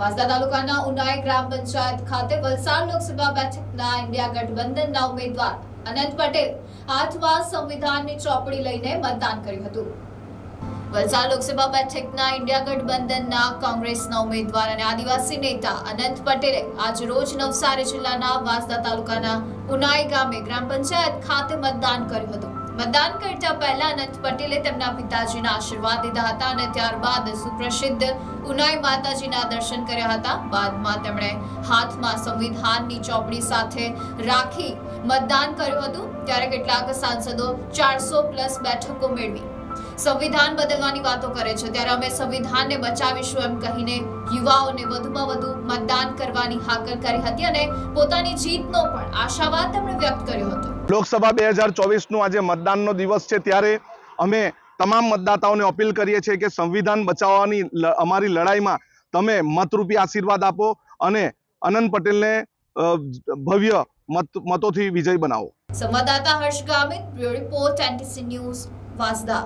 વાંસદા તાલુકાના ઉનાઈ ગ્રામ પંચાયત ખાતે વલસાડ લોકસભા બેઠકના ઇન્ડિયા ગઠબંધનના ઉમેદવાર અનંત પટેલ હાથમાં સંવિધાનની ચોપડી લઈને મતદાન કર્યું હતું. વલસાડ લોકસભા બેઠકના ઇન્ડિયા ગઠબંધનના કોંગ્રેસના ઉમેદવાર અને આદિવાસી નેતા અનંત પટેલે આજ રોજ નવસારી જિલ્લાના વાંસદા તાલુકાના ઉનાઈ ગામે ગ્રામ પંચાયત ખાતે મતદાન કર્યું હતું. મતદાન કરતા પહેલા અનંત પટેલે તેમના પિતાજીના આશીર્વાદ લીધા હતા અને ત્યારબાદ સુપ્રસિદ્ધ ઉનાઈ માતાજીના દર્શન કર્યા હતા. બાદમાં તેમણે હાથમાં સંવિધાનની ચોપડી સાથે રાખી મતદાન કર્યું હતું. ત્યારે કેટલાક સાંસદો ચારસો પ્લસ બેઠકો મેળવી સંવિધાન બદલવાની વાતો કરે છે. ત્યારે અમે સંવિધાનને બચાવીશું એમ કહીને યુવાઓને વધુમાં વધુ મતદાન કરવાની હાકલ કરી હતી અને પોતાની જીતનો પણ આશાવાદ તેમણે વ્યક્ત કર્યો હતો. લોકસભા બે હજાર ચોવીસનું આજે મતદાનનો દિવસ છે, ત્યારે અમે તમામ મતદાતાઓને અપીલ કરીએ છીએ કે સંવિધાન બચાવવાની અમારી લડાઈમાં તમે મતરૂપી આશીર્વાદ આપો અને અનંત પટેલને ભવ્ય મત, મતોથી વિજય બનાવો. સંવાદદાતા Harsh Gamit report, NTC news, Vansda.